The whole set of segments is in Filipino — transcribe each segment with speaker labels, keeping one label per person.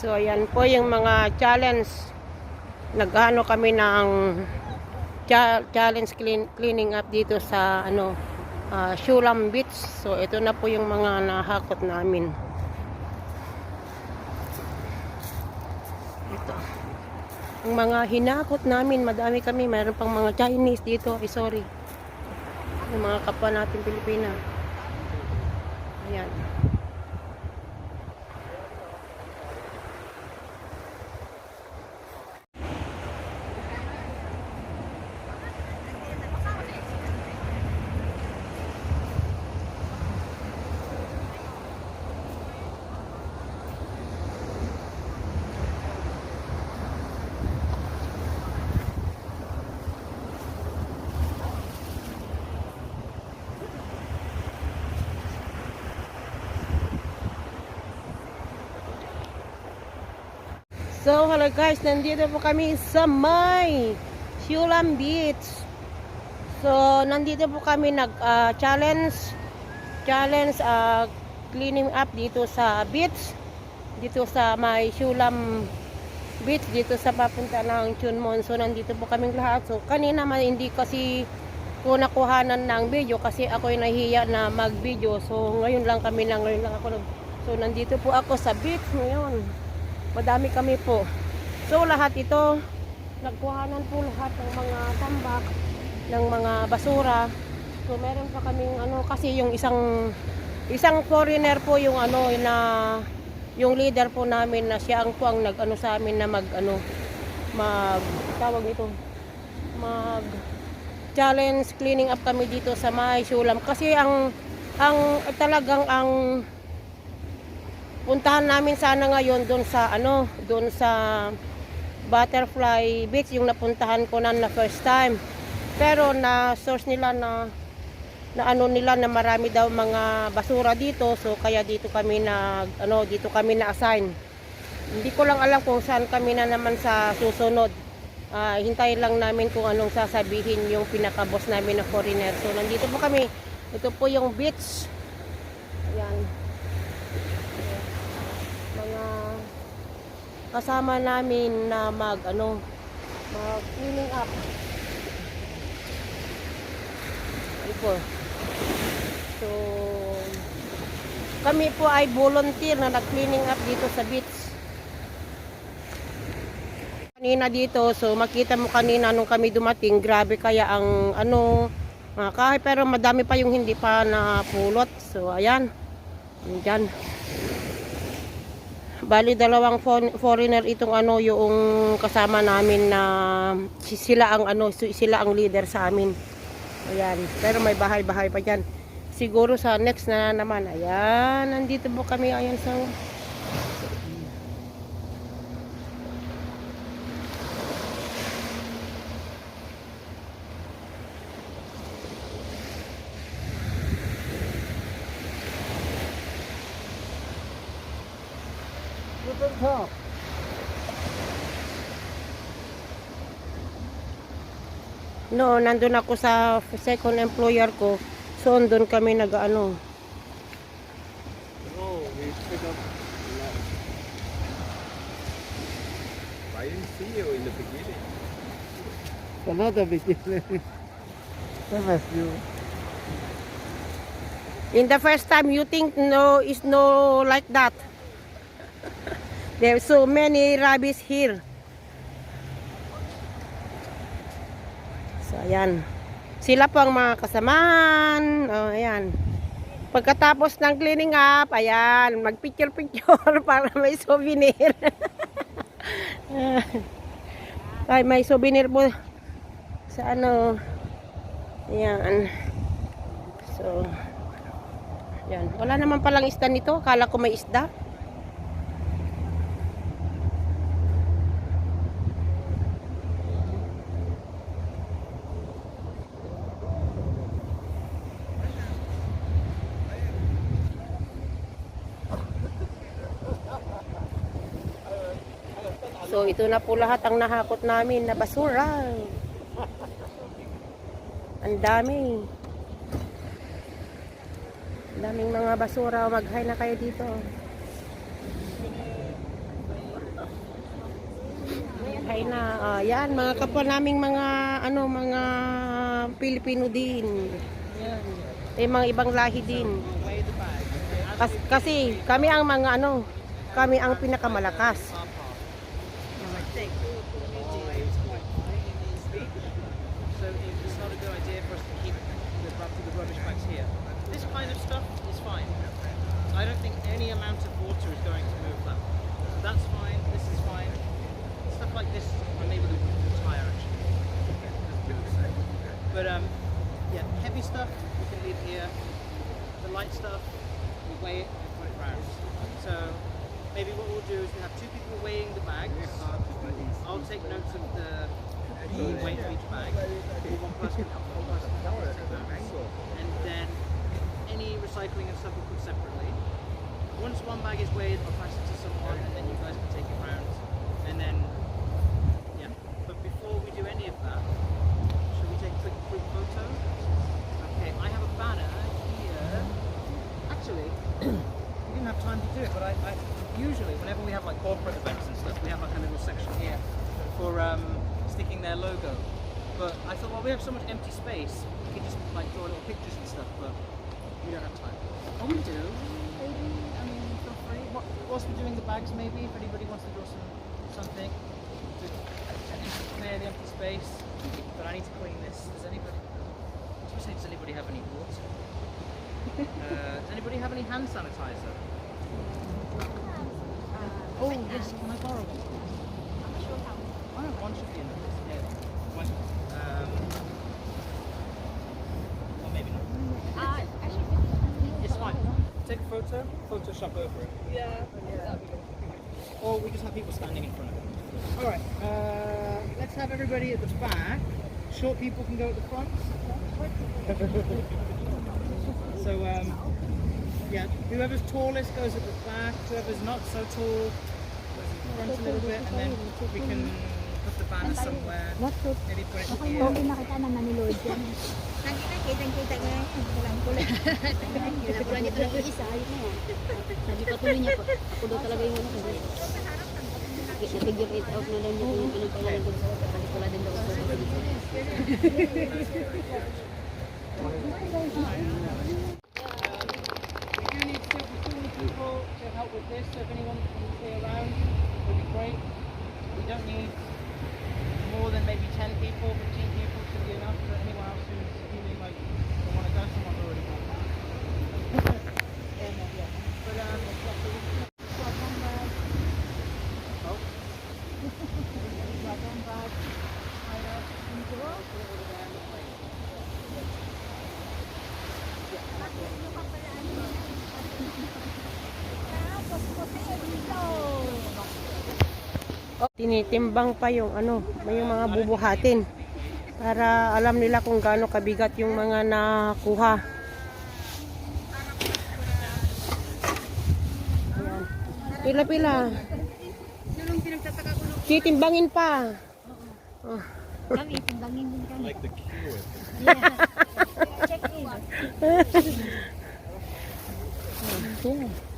Speaker 1: So, ayan po yung mga challenge. Nagano kami ng cha- challenge clean, cleaning up dito sa ano ah, Shulam Beach. So, ito na po yung mga nahakot namin. Ito. Ang mga hinakot namin, madami kami. Mayroon pang mga Chinese dito. Ay, sorry. Yung mga kapwa natin Pilipina. Ayan. So, hello guys, nandito po kami sa May Shulam Beach. So, nandito po kami nag-challenge challenge ah, cleaning up dito sa beach. Dito sa May Shulam Beach, dito sa papunta ng Chunmon. So, nandito po kaming lahat. So, kanina man hindi kasi ko nakuhanan ng video kasi ako'y nahiya na mag-video. So, ngayon lang kami na, ngayon lang ako. So, nandito po ako sa beach ngayon. Madami kami po. So lahat ito, nagkuhanan po lahat ng mga tambak, ng mga basura. So meron pa kaming ano kasi yung isang isang foreigner po yung ano na yung leader po namin na siya ang po ang nag-ano sa amin na mag ano mag tawag ito mag challenge cleaning up kami dito sa May Sulam kasi ang ang talagang ang puntahan namin sana ngayon doon sa ano, doon sa Butterfly Beach yung napuntahan ko na na first time. Pero na source nila na na ano nila na marami daw mga basura dito so kaya dito kami na ano dito kami na assign. Hindi ko lang alam kung saan kami na naman sa susunod. Ah, hintayin lang namin kung anong sasabihin yung pinaka-boss namin na foreigner. So nandito po kami. Ito po yung beach. Ayan mga kasama namin na mag ano mag cleaning up. Ito so kami po ay volunteer na nag cleaning up dito sa beach. Kanina dito so makita mo kanina nung kami dumating grabe kaya ang ano ah, kahit pero madami pa yung hindi pa napulot. So ayan. Diyan. Bali dalawang foreigner itong ano yung kasama namin na si- sila ang ano si- sila ang leader sa amin. Ayan. Pero may bahay-bahay pa diyan. Siguro sa next na naman. Ayan, nandito po kami ayan sa No, nandun ako sa second employer ko. So, doon kami nag-ano.
Speaker 2: Oh, we pick up. I didn't see you in the beginning.
Speaker 3: Another beginning. That was you.
Speaker 1: In the first time, you think no, is no like that. There's so many rabbits here. Ayan. Sila po ang mga kasamahan. Oh, ayan. Pagkatapos ng cleaning up, ayan, magpicture-picture para may souvenir. Ay, may souvenir po sa ano. Ayan. So, yan. Wala naman palang isda nito. Akala ko may isda. So, ito na po lahat ang nahakot namin na basura. Ang dami. Ang daming mga basura. Mag-hi na kayo dito. Hi na. Ah, yan, mga kapwa naming mga, ano, mga Pilipino din. Yan. Eh, mga ibang lahi din. Kas, kasi kami ang mga, ano, kami ang pinakamalakas.
Speaker 4: So it's not a good idea for us to keep the, the rubbish bags here. This kind of stuff is fine. I don't think any amount of water is going to move that. So that's fine. This is fine. Stuff like this, or maybe the, the tire actually. But um, yeah, heavy stuff we can leave here. The light stuff we weigh it and put it round. So maybe what we'll do is we have two people weighing the bags. I'll take notes of the, weight of each bag. One person, one person will take notes. And then any recycling and stuff we'll put separately. Once one bag is weighed, I'll pass it to someone, and then you guys can take it round. And then, yeah. But before we do any of that, should we take a quick group photo? Okay, I have a banner here. Actually, we didn't have time to do it, but I, I usually, whenever we have like corporate events and stuff, we have like a little section here for um, sticking their logo. But I thought, well, we have so much empty space, we could just like draw little pictures and stuff, but we don't have time. Oh, we do. Maybe, I mean, feel free. Wh- Whilst we're doing the bags, maybe, if anybody wants to draw some something to to clear the empty space. But I need to clean this. Does anybody? I was gonna say, does anybody have any water? uh, does anybody have any hand sanitizer? Oh yes, can I borrow one? I have one should be enough. Yeah. One. Um, or maybe not. Ah, actually, it's fine. Take a photo, Photoshop over it. Yeah. Or we just have people standing in front of it. All right. Uh, let's have everybody at the back. Short people can go at the front. so um, yeah, whoever's tallest goes at the back. Whoever's not so tall goes in front a little bit, and then we can put the banner somewhere. Maybe put it here.
Speaker 5: Pogi nakita naman ni Lord yan. Nakita-kita nga. Walang kulay. Wala dito lang isa. Ayun na yan. Sabi pa tuloy niya. Ako daw talaga yung ano ko. It out na lang niya kung anong pangalan ko. Din daw ako.
Speaker 4: We do need still, we still need people to help with this, so if anyone can stay around, it would be great. We don't need more than maybe 10 people, 15 people should be enough for anyone else who's feeling like they want to go, someone's already. And, uh, yeah. But, um,
Speaker 1: Tinitimbang pa yung ano, yung mga bubuhatin para alam nila kung gaano kabigat yung mga nakuha. Pila-pila. Titimbangin pa. Oh.
Speaker 5: Kami, timbangin din kami.
Speaker 2: Like the queue.
Speaker 5: Check in.
Speaker 1: Ayan.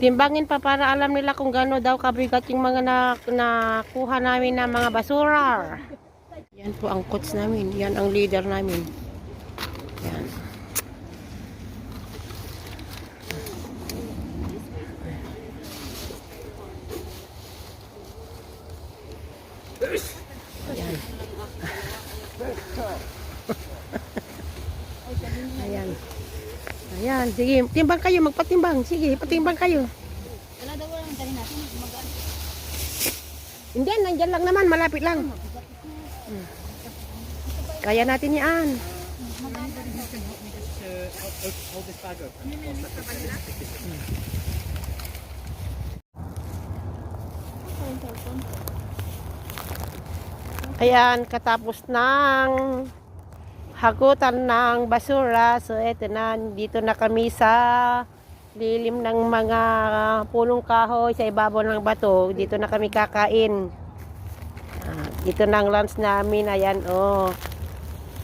Speaker 1: Timbangin pa para alam nila kung gaano daw kabigat yung mga na, nakuha namin na mga basura. Yan po ang coach namin. Yan ang leader namin. Yan. Ayan. Ayan. Ayan, sige, timbang kayo, magpatimbang. Sige, patimbang kayo.
Speaker 5: Wala daw lang dali natin.
Speaker 1: Hindi, nandyan lang naman, malapit lang. Kaya natin yan. Ayan, katapos ng hagutan ng basura. So, eto na, dito na kami sa lilim ng mga pulong kahoy sa ibabaw ng bato. Dito na kami kakain. Ah, ito na ang lunch namin. Ayan, oh.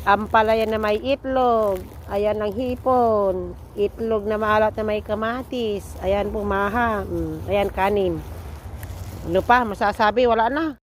Speaker 1: Ampalaya na may itlog. Ayan ang hipon. Itlog na maalat na may kamatis. Ayan po maha. Mm, ayan kanin. Ano pa, masasabi, wala na.